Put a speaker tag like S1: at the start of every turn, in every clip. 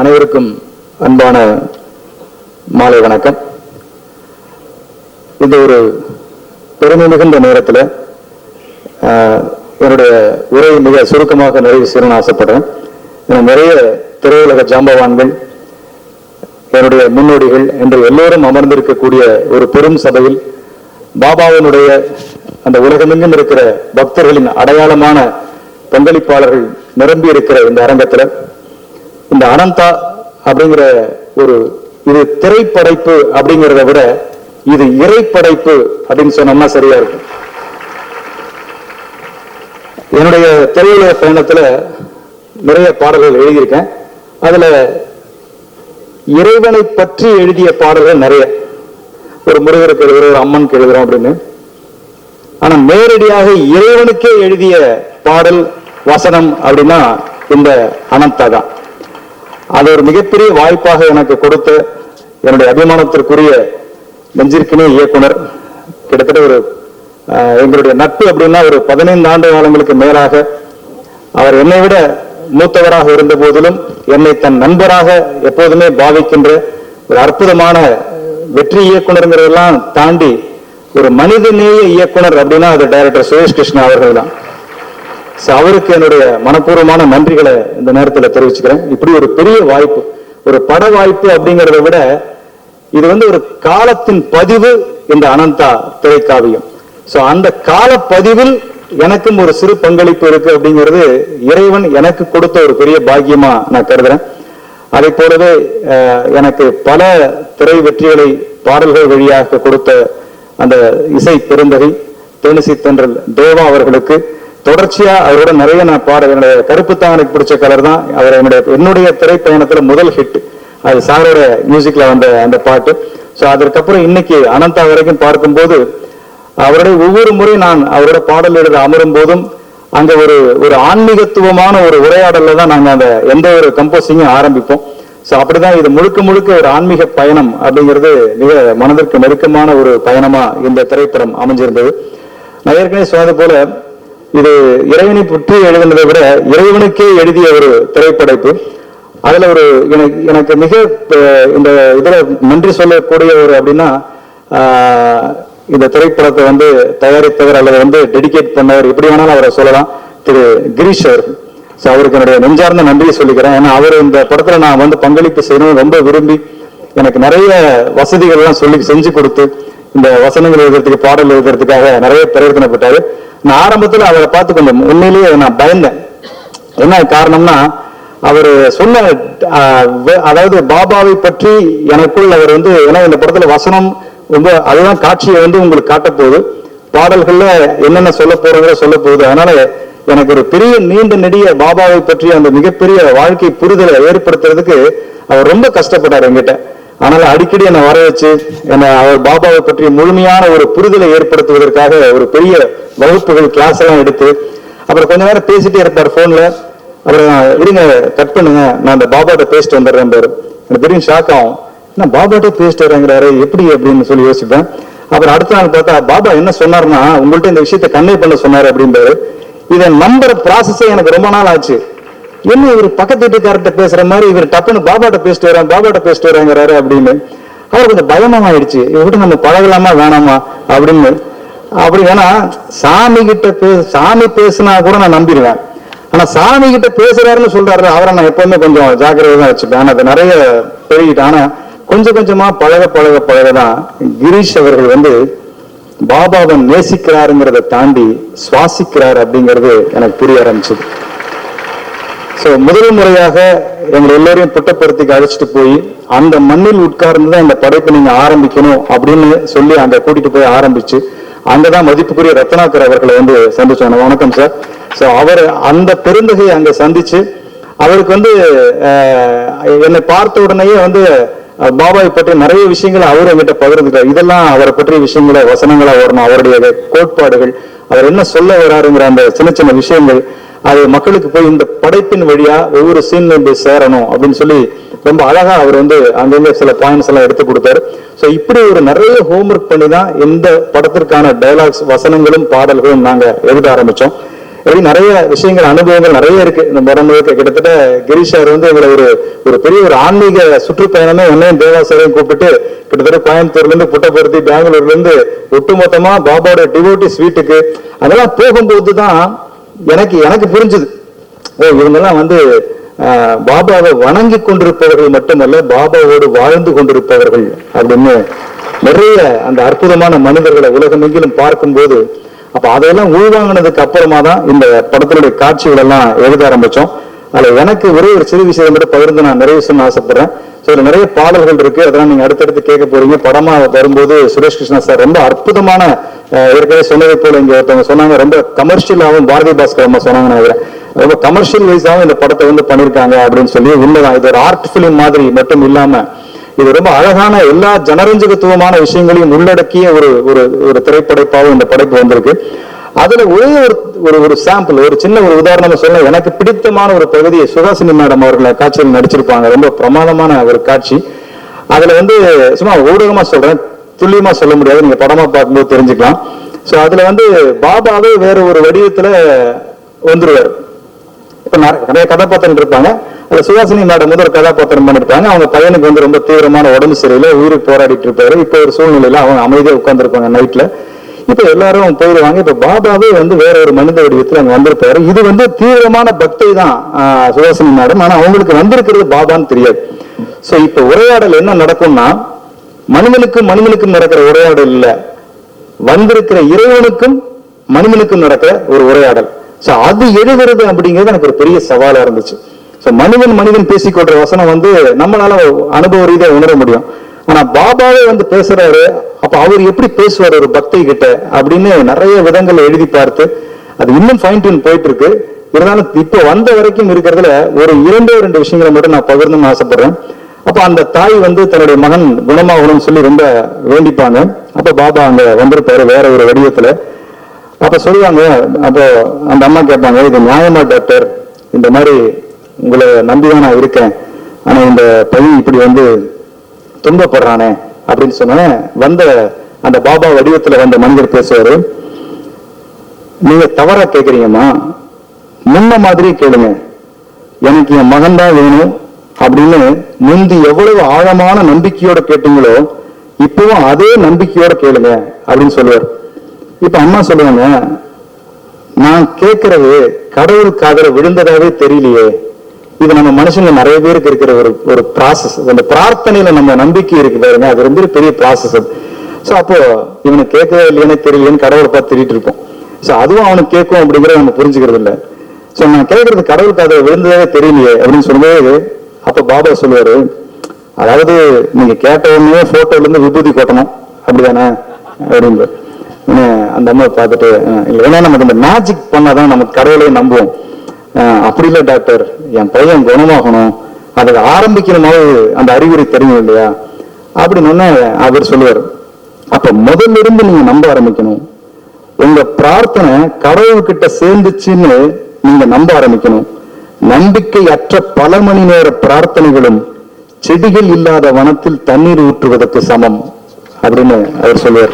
S1: அனைவருக்கும் அன்பான மாலை வணக்கம். இந்த ஒரு பெருமை மிகுந்த நேரத்தில் என்னுடைய உரையை மிக சுருக்கமாக நிறைவு செய்யணும்னு ஆசைப்படுறேன். நிறைய திரையுலக ஜாம்பவான்கள் என்னுடைய முன்னோடிகள் என்று எல்லோரும் அமர்ந்திருக்கக்கூடிய ஒரு பெரும் சபையில் பாபாவினுடைய அந்த உலகமெங்கும் இருக்கிற பக்தர்களின் அடையாளமான பங்களிப்பாளர்கள் நிரம்பி இருக்கிற இந்த அரங்கத்தில் இந்த அனந்தா அப்படிங்கிற ஒரு இது திரைப்படைப்பு அப்படிங்கிறத விட இது இறைப்படைப்பு அப்படின்னு சொன்னோம்னா சரியா இருக்கும். என்னுடைய திரையுலக பயணத்துல நிறைய பாடல்கள் எழுதியிருக்கேன். அதுல இறைவனை பற்றி எழுதிய பாடல்கள் நிறைய. ஒரு முருகருக்கு எழுதுறோம் ஒரு அம்மனுக்கு எழுதுறோம் அப்படின்னு. ஆனா நேரடியாக இறைவனுக்கே எழுதிய பாடல் வசனம் அப்படின்னா இந்த அனந்தா தான். அது ஒரு மிகப்பெரிய வாய்ப்பாக எனக்கு கொடுத்த என்னுடைய அபிமானத்திற்குரிய நெஞ்சிற்கினே இயக்குனர். கிட்டத்தட்ட ஒரு எங்களுடைய நட்பு அப்படின்னா ஒரு பதினைந்து ஆண்டு காலங்களுக்கு மேலாக அவர் என்னை விட மூத்தவராக இருந்த போதிலும் என்னை தன் நண்பராக எப்போதுமே பாவிக்கின்ற ஒரு அற்புதமான வெற்றி இயக்குனருங்கிறதெல்லாம் தாண்டி ஒரு மனிதநேய இயக்குனர் அப்படின்னா அது டைரக்டர் சுரேஷ் கிருஷ்ணா அவர்கள் தான் அவருக்கு என்னுடைய மனப்பூர்வமான நன்றிகளை இந்த நேரத்தில் தெரிவிச்சுக்கிறேன். இப்படி ஒரு பெரிய வாய்ப்பு ஒரு பட வாய்ப்பு அப்படிங்கிறத விட இது வந்து ஒரு காலத்தின் பதிவு இந்த அனந்தா திரைக்காவியம். சோ அந்த கால பதிவில் எனக்கும் ஒரு சிறு பங்களிப்பு இருக்கு அப்படிங்கிறது இறைவன் எனக்கு கொடுத்த ஒரு பெரிய பாக்கியமா நான் கருதுறேன். அதை போலவே அஹ், எனக்கு பல திரை வெற்றிகளை பாடல்கள் வழியாக கொடுத்த அந்த இசை பெருந்தகை தேனிசி தென்றல் தேவா அவர்களுக்கு தொடர்ச்சியா அவரோட நிறைய நான் பாட என்னுடைய கருப்பு தான் எனக்கு பிடிச்ச கலர் தான் அவர் என்னுடைய என்னுடைய திரைப்பயணத்துல முதல் ஹிட் அது சாரோட மியூசிக்ல வந்த அந்த பாட்டு. சோ அதற்கப்புறம் இன்னைக்கு அனந்தா வரைக்கும் பார்க்கும்போது அவருடைய ஒவ்வொரு முறை நான் அவரோட பாடல் எழுத அமரும் போதும் அங்க ஒரு ஒரு ஆன்மீகத்துவமான ஒரு உரையாடல்ல தான் நாங்க அந்த எந்த ஒரு கம்போசிங்கும் ஆரம்பிப்போம். சோ அப்படிதான் இது முழுக்க முழுக்க ஒரு ஆன்மீக பயணம் அப்படிங்கிறது மிக மனதிற்கு நெருக்கமான ஒரு பயணமா இந்த திரைப்படம் அமைஞ்சிருந்தது. நான் ஏற்கனவே சொன்னது போல இது இறைவனை பற்றி எழுதினதை விட இறைவனுக்கே எழுதிய ஒரு திரைப்படைப்பு. அதுல ஒரு எனக்கு எனக்கு மிக இந்த இதுல நன்றி சொல்லக்கூடிய ஒரு அப்படின்னா இந்த திரைப்படத்தை வந்து தயாரித்தவர் அல்லது வந்து டெடிகேட் பண்ணவர் எப்படி வேணாலும் அவரை சொல்லலாம். திரு கிரீஷ் அவர்கள் ஸோ அவருக்கு என்னுடைய நெஞ்சார்ந்த நன்றியை சொல்லிக்கிறேன். ஏன்னா அவர் இந்த படத்துல நான் வந்து பங்களிப்பு செய்யணும்னு ரொம்ப விரும்பி எனக்கு நிறைய வசதிகள்லாம் சொல்லி செஞ்சு கொடுத்து இந்த வசனங்கள் எழுதுறதுக்கு பாடல் எழுதுறதுக்காக நிறைய பிரயத்தனப்பட்டாரு நான் ஆரம்பத்துல அவரை பார்த்து கொஞ்சம் உண்மையிலேயே நான் பயந்தேன். என்ன காரணம்னா அவர் சொன்ன வே- அதாவது பாபாவை பற்றி எனக்குள் அவர் வந்து ஏன்னா இந்த படத்துல வசனம் ரொம்ப அதுதான் காட்சியை வந்து உங்களுக்கு காட்டப்போகுது பாடல்களில் பாடல்கள்ல என்னென்ன சொல்ல போறதோ சொல்ல போகுது. அதனால எனக்கு ஒரு பெரிய நீண்ட நெடிய பாபாவை பற்றி அந்த மிகப்பெரிய வாழ்க்கை புரிதலை ஏற்படுத்துறதுக்கு அவர் ரொம்ப கஷ்டப்பட்டார் என்கிட்ட. ஆனால் அடிக்கடி என்னை வர வச்சு என்னை அவர் பாபாவை பற்றி முழுமையான ஒரு புரிதலை ஏற்படுத்துவதற்காக ஒரு பெரிய வகுப்புகள் கிளாஸ் எல்லாம் எடுத்து அப்புறம் கொஞ்ச நேரம் பேசிட்டே இருப்பார் போன்ல அப்புறம் இருங்க கட் பண்ணுங்க. நான் அந்த பாபாட்ட பேசிட்டு வந்துடுறேன் பாரு. எனக்கு பெரிய ஷாக் ஆகும். என்ன பாபாட்ட பேசிட்டு வரேங்கிறாரு எப்படி? அப்படின்னு சொல்லி யோசிப்பேன். அப்புறம் அடுத்த நாள் பார்த்தா பாபா என்ன சொன்னார்னா உங்கள்ட்ட இந்த விஷயத்தை கன்வே பண்ண சொன்னாரு அப்படின்பாரு இதை நம்புற ப்ராசஸே எனக்கு ரொம்ப நாள் ஆச்சு. என்ன இவர் பக்கத்து வீட்டுக்காரர்கிட்ட பேசுற மாதிரி இவர் டப்புன்னு பாபாட்ட பேசிட்டு வரான் பாபாட்ட பேசிட்டு வராங்கிறாரு அப்படின்னு. அவர் கொஞ்சம் பயமா ஆயிடுச்சு இவர்கிட்ட நம்ம பழகலாமா வேணாமா அப்படின்னு. அப்படி ஏன்னா சாமி கிட்ட பே சாமி பேசுனா கூட நான் நம்பிடுவேன். ஆனா சாமி கிட்ட பேசுறாருன்னு சொல்றாரு அவரை நான் எப்பவுமே கொஞ்சம் ஜாக்கிரதை தான் வச்சுப்பேன். ஆனா அது நிறைய பெருகிட்டு ஆனா கொஞ்சம் கொஞ்சமா பழக பழக பழகதான் கிரீஷ் அவர்கள் வந்து பாபாவை நேசிக்கிறாருங்கிறத தாண்டி சுவாசிக்கிறார் அப்படிங்கிறது எனக்கு புரிய ஆரம்பிச்சது. ஸோ முதல் முறையாக எங்களை எல்லோரையும் புட்டப்படுத்திக்கு அழைச்சிட்டு போய் அந்த மண்ணில் உட்கார்ந்து தான் இந்த படைப்பை நீங்கள் ஆரம்பிக்கணும் அப்படின்னு சொல்லி அங்கே கூட்டிட்டு போய் ஆரம்பிச்சு அங்கதான் மதிப்புக்குரிய ரத்னாகர் அவர்களை வந்து சந்திச்சோம். வணக்கம் சார். ஸோ அவர் அந்த பெருந்தகையை அங்கே சந்திச்சு அவருக்கு வந்து என்னை பார்த்த உடனேயே வந்து பாபாவை பற்றி நிறைய விஷயங்களை அவர் என்கிட்ட பகிர்ந்துக்கிறார். இதெல்லாம் அவரை பற்றிய விஷயங்களை வசனங்களா வரணும் அவருடைய கோட்பாடுகள் அவர் என்ன சொல்ல வராருங்கிற அந்த சின்ன சின்ன விஷயங்கள் அது மக்களுக்கு போய் இந்த படைப்பின் வழியா ஒவ்வொரு சீன்ல போய் சேரணும் அப்படின்னு சொல்லி ரொம்ப அழகா அவர் வந்து அங்கிருந்து சில பாயிண்ட்ஸ் எல்லாம் எடுத்து கொடுத்தாரு. ஸோ இப்படி ஒரு நிறைய ஹோம்ஒர்க் பண்ணி தான் இந்த படத்திற்கான டயலாக்ஸ் வசனங்களும் பாடல்களும் நாங்க எழுத ஆரம்பிச்சோம். இப்படி நிறைய விஷயங்கள் அனுபவங்கள் நிறைய இருக்கு. இந்த படம் முழுக்க கிட்டத்தட்ட கிரீஷ் சார் வந்து எங்களை ஒரு ஒரு பெரிய ஒரு ஆன்மீக சுற்றுப்பயணமே என்னையும் தேவாசாரையும் கூப்பிட்டு கிட்டத்தட்ட கோயம்புத்தூர்ல இருந்து புட்டபர்த்தி பெங்களூர்ல இருந்து ஒட்டுமொத்தமா பாபாவோட டிவோட்டிஸ் வீட்டுக்கு. அதெல்லாம் போகும்போது தான் எனக்கு எனக்கு புரிஞ்சுது. ஓ இவங்கெல்லாம் வந்து ஆஹ், பாபாவை வணங்கி கொண்டிருப்பவர்கள் மட்டுமல்ல பாபாவோடு வாழ்ந்து கொண்டிருப்பவர்கள் அப்படின்னு நிறைய அந்த அற்புதமான மனிதர்களை உலகமெங்கிலும் பார்க்கும்போது அப்ப அதையெல்லாம் உள்வாங்கினதுக்கு அப்புறமா தான் இந்த படத்தினுடைய காட்சிகள் எல்லாம் எழுத ஆரம்பிச்சோம். அதுல எனக்கு ஒரே ஒரு சிறு விஷயம் மட்டும் பகிர்ந்து நான் நிறைவு செய்ய ஆசைப்படுறேன். ஸோ இதுல நிறைய பாடல்கள் இருக்கு. அதெல்லாம் நீங்க அடுத்தடுத்து கேட்க போறீங்க. படமா வரும்போது சுரேஷ் கிருஷ்ணா சார் ரொம்ப அற்புதமான ஏற்கனவே சொன்னதை போல இங்க ஒருத்தவங்க சொன்னாங்க. ரொம்ப கமர்ஷியலாகவும் பாரதி பாஸ்கர் அம்மா சொன்னாங்க நினைக்கிறேன். ரொம்ப கமர்ஷியல் வைஸாகவும் இந்த படத்தை வந்து பண்ணியிருக்காங்க அப்படின்னு சொல்லி உண்மைதான். இது ஒரு ஆர்ட் ஃபிலிம் மாதிரி மட்டும் இல்லாம இது ரொம்ப அழகான எல்லா ஜனரஞ்சகத்துவமான விஷயங்களையும் உள்ளடக்கிய ஒரு ஒரு ஒரு திரைப்படைப்பாகவும் இந்த படைப்பு வந்திருக்கு. அதுல ஒரே ஒரு ஒரு ஒரு சாம்பிள் ஒரு சின்ன ஒரு உதாரணம் சொல்ல எனக்கு பிடித்தமான ஒரு பகுதியை சுகாசினி மேடம் அவர்களை காட்சியில் நடிச்சிருப்பாங்க. ரொம்ப பிரமாதமான ஒரு காட்சி. அதுல வந்து சும்மா ஊடகமா சொல்றேன் துல்லியமா சொல்ல முடியாது. நீங்க படமா பார்க்கும்போது தெரிஞ்சுக்கலாம். சோ அதுல வந்து பாபாவே வேற ஒரு வடிவத்துல வந்துருவாரு. இப்ப நிறைய நிறைய கதாபாத்திரம் இருப்பாங்க. அதுல சுஹாசினி மேடம் வந்து ஒரு கதாபாத்திரம் பண்ணிருப்பாங்க. அவங்க பையனுக்கு வந்து ரொம்ப தீவிரமான உடம்பு சரியில்லை உயிருக்கு போராடிட்டு இருப்பாரு. இப்ப ஒரு சூழ்நிலையில அவங்க அமைதியா உட்கார்ந்துருப்பாங்க நைட்ல இப்ப எல்லாரும் போயிடுவாங்க இப்ப பாபாவே வந்து வேற ஒரு மனித வடிவத்தில் அங்க வந்திருப்பாரு. இது வந்து தீவிரமான பக்தி தான் ஆஹ், மேடம் ஆனா அவங்களுக்கு வந்திருக்கிறது பாபான்னு தெரியாது. சோ இப்ப உரையாடல் என்ன நடக்கும்னா மனிதனுக்கும் மனிதனுக்கும் நடக்கிற உரையாடல் இல்ல. வந்திருக்கிற இறைவனுக்கும் மனிதனுக்கும் நடக்கிற ஒரு உரையாடல். சோ அது எழுதுறது அப்படிங்கிறது எனக்கு ஒரு பெரிய சவாலா இருந்துச்சு. சோ மனிதன் மனிதன் பேசிக்கொள்ற வசனம் வந்து நம்மளால அனுபவ ரீதியா உணர முடியும். ஆனா பாபாவே வந்து பேசுறாரு. அப்ப அவர் எப்படி பேசுவார் ஒரு பக்தை கிட்ட அப்படின்னு நிறைய விதங்களை எழுதி பார்த்து அது இன்னும் ஃபைன் டியூன் போயிட்டு இருக்கு இருந்தாலும் இப்போ வந்த வரைக்கும் இருக்கிறதுல ஒரு இரண்டே ரெண்டு விஷயங்களை மட்டும் நான் பகிர்ந்துன்னு ஆசைப்படுறேன். அப்ப அந்த தாய் வந்து தன்னுடைய மகன் குணமாகணும்னு சொல்லி ரொம்ப வேண்டிப்பாங்க. அப்ப பாபா அங்க வந்திருப்பாரு வேற ஒரு வடிவத்துல. அப்ப சொல்லுவாங்க அப்போ அந்த அம்மா கேட்பாங்க இது நியாயமா டாக்டர்? இந்த மாதிரி உங்களை நம்பிதான் நான் இருக்கேன். ஆனா இந்த பையன் இப்படி வந்து துன்பப்படுறானே அப்படின்னு சொன்ன வந்த அந்த பாபா வடிவத்துல வந்த மனிதர் பேசுவாரு. நீங்க தவறா கேக்குறீங்கம்மா. முன்ன மாதிரி கேளுங்க. எனக்கு என் மகன் தான் வேணும் அப்படின்னு முந்தி எவ்வளவு ஆழமான நம்பிக்கையோட கேட்டீங்களோ இப்பவும் அதே நம்பிக்கையோட கேளுங்க அப்படின்னு சொல்லுவார். இப்ப அம்மா சொல்லுவாங்க நான் கேட்கறது கடவுளுக்காக விழுந்ததாவே தெரியலையே. இது நம்ம மனுஷங்க நிறைய பேருக்கு இருக்கிற ஒரு ஒரு ப்ராசஸ் அந்த பிரார்த்தனையில நம்ம நம்பிக்கை இருக்கு பாருங்க. அது ரொம்ப பெரிய ப்ராசஸ் அது. சோ அப்போ இவனை கேட்கவே இல்லையானே தெரியலையேன்னு கடவுளை பார்த்து திரிட்டு இருப்போம். சோ அதுவும் அவனுக்கு கேட்கும் அப்படிங்கிறத நம்ம புரிஞ்சுக்கிறது இல்ல. சோ நான் கேட்கறது கடவுளுக்கு அதை விழுந்ததாவே தெரியலையே அப்படின்னு சொல்லும்போது அப்போ பாபா சொல்லுவாரு அதாவது நீங்க கேட்ட உடனே போட்டோல இருந்து விபூதி கொட்டணும். அப்படிதானே? அப்படின்னு அந்த அம்மா பார்த்துட்டு இல்லை ஏன்னா நமக்கு இந்த மேஜிக் பண்ணாதான் நமக்கு கடவுளை நம்புவோம். அப்படி இல்லை டாக்டர். என் பையன் குணமாகணும். அதை ஆரம்பிக்கணுமாவது அந்த அறிகுறி தெரியும் இல்லையா? அப்படின்னு உடனே அவர் சொல்லுவார் அப்ப முதல்ல இருந்து நீங்க நம்ப ஆரம்பிக்கணும். உங்க பிரார்த்தனை கடவுள்கிட்ட சேர்ந்துச்சுன்னு நீங்க நம்ப ஆரம்பிக்கணும். நம்பிக்கையற்ற பல மணி நேர பிரார்த்தனைகளும் செடிகள் இல்லாத வனத்தில் தண்ணீர் ஊற்றுவதற்கு சமம். அப்படின்னு அவர் சொல்லுவார்.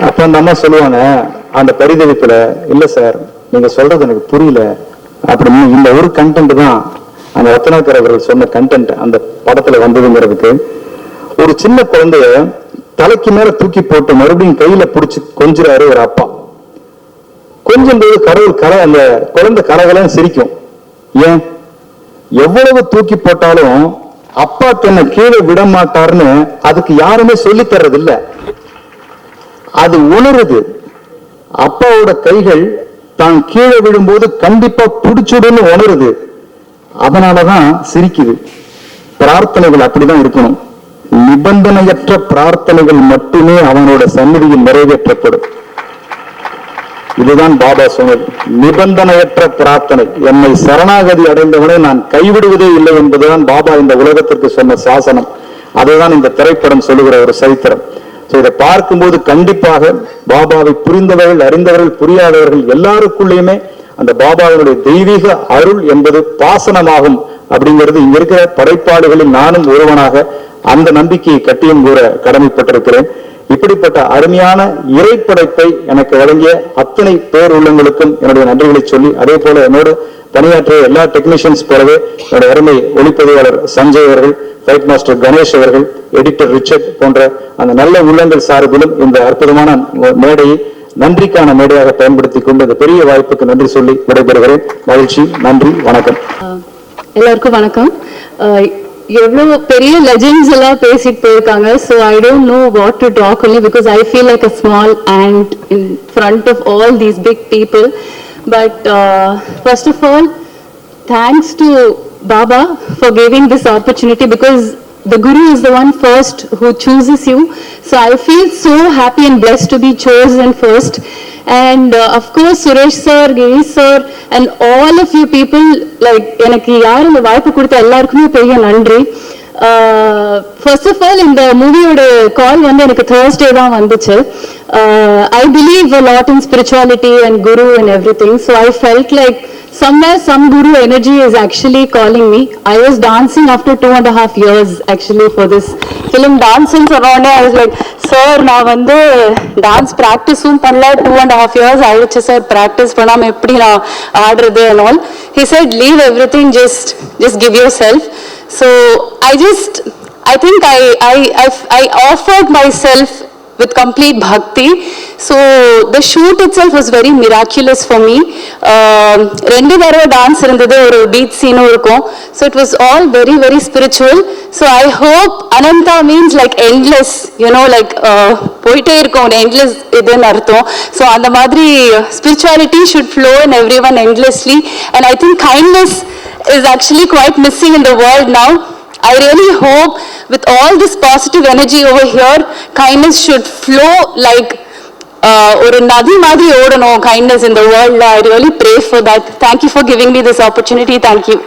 S1: அப்ப அந்த அம்மா சொல்லுவாங்க அந்த பரிதவிப்புல இல்ல சார் நீங்க சொல்றது எனக்கு புரியல. அப்படின்னு இந்த ஒரு கண்டென்ட் தான் அந்த ரத்னாகர் அவர்கள் சொன்ன கண்டென்ட் அந்த படத்துல வந்ததுங்கிறதுக்கு ஒரு சின்ன குழந்தைய தலைக்கு மேல தூக்கி போட்டு மறுபடியும் கையில புடிச்சு கொஞ்சிறாரு ஒரு அப்பா. கொஞ்சம் போது கடவுள் கரை அந்த குழந்தை கரகலன்னு சிரிக்கும். ஏன்? எவ்வளவு தூக்கி போட்டாலும் அப்பா தன்னை கீழே விட மாட்டாருன்னு அதுக்கு யாருமே சொல்லி தர்றது இல்ல அது உணருது. அப்பாவோட கைகள் தான் கீழே விழும்போது கண்டிப்பா பிடிச்சிடுன்னு உணருது. அதனாலதான் சிரிக்குது. பிரார்த்தனைகள் அப்படிதான் இருக்கணும். நிபந்தனையற்ற பிரார்த்தனைகள் மட்டுமே அவனோட சந்நிதியில் நிறைவேற்றப்படும். இதுதான் பாபா சொன்னது. நிபந்தனையற்ற பிரார்த்தனை. என்னை சரணாகதி அடைந்தவனை நான் கைவிடுவதே இல்லை என்பதுதான் பாபா இந்த உலகத்திற்கு சொன்ன சாசனம். அதுதான் இந்த திரைப்படம் சொல்லுகிற ஒரு சரித்திரம். இதை பார்க்கும்போது கண்டிப்பாக பாபாவை புரிந்தவர்கள் அறிந்தவர்கள் புரியாதவர்கள் எல்லாருக்குள்ளேயுமே அந்த பாபாவினுடைய தெய்வீக அருள் என்பது பாசனமாகும் அப்படிங்கிறது இங்க இருக்கிற படைப்பாளிகளில் நானும் ஒருவனாக அந்த நம்பிக்கையை கட்டியும் கூற கடமைப்பட்டிருக்கிறேன். இப்படிப்பட்ட அருமையான இறைப்படைப்பை எனக்கு வழங்கிய அத்தனை பேர் உள்ளங்களுக்கும் என்னுடைய நன்றிகளை சொல்லி அதே போல என்னோடு பணியாற்றிய எல்லா டெக்னீஷியன்ஸ் போலவே என்னுடைய அருமை ஒளிப்பதிவாளர் சஞ்சய் அவர்கள் ஃபைட் மாஸ்டர் கணேஷ் அவர்கள் எடிட்டர் ரிச்சர்ட் போன்ற அந்த நல்ல உள்ளங்கள் சார்பிலும் இந்த அற்புதமான மேடையை நன்றிக்கான மேடையாக பயன்படுத்திக் கொண்டு இந்த பெரிய வாய்ப்புக்கு நன்றி சொல்லி விடைபெறுகிறேன். மகிழ்ச்சி நன்றி வணக்கம்.
S2: எல்லாருக்கும் வணக்கம். அஹ் எவ்வளவு பெரிய லெஜெண்ட்ஸ் எல்லாம் பேசிட்டு போயிருக்காங்க so I don't know what to talk only because I feel like a small ant in front of all these big people but first of all thanks to Baba for giving this opportunity because the Guru is the one first who chooses you. So I feel so happy and blessed to be chosen first. and of course Suresh sir Girish sir and all of you people like எனக்கு யார் இந்த வாய்ப்பு கொடுத்த எல்லாருக்குமே பெரிய நன்றி first of all இந்த மூவியோட கால் வந்து எனக்கு தேர்ஸ்டே தான் வந்துச்சு I believe lot in spirituality and guru and everything so I felt like somewhere some guru energy is actually calling me I was dancing after two and half years actually for this film டான்ஸ்னு சொன்னோடனே I was like sir நான் வந்து dance ப்ராக்டிஸும் பண்ணல two and half years ஆயிடுச்சு sir practice பண்ணாமல் எப்படி நான் ஆடுறது and all he said leave everything just just give yourself so i just i think i i i, I offered myself with complete bhakti. So the shoot itself was very miraculous for me. Um, ரெண்டு தடவை dance இருந்தது ஒரு beach சீனும் இருக்கும். So it was all very very spiritual so I hope Ananda means like endless you know like போயிட்டே இருக்கும். Endless இதுன்னு அர்த்தம். ஸோ அந்த மாதிரி spirituality should flow in everyone endlessly and I think kindness is actually quite missing in the world now. I really hope with all this positive energy over here, kindness should flow like uh, ஒரு நதி மாதிரி ஓடணும் kindness in the world. I really pray for that. Thank you for giving me this opportunity. Thank you.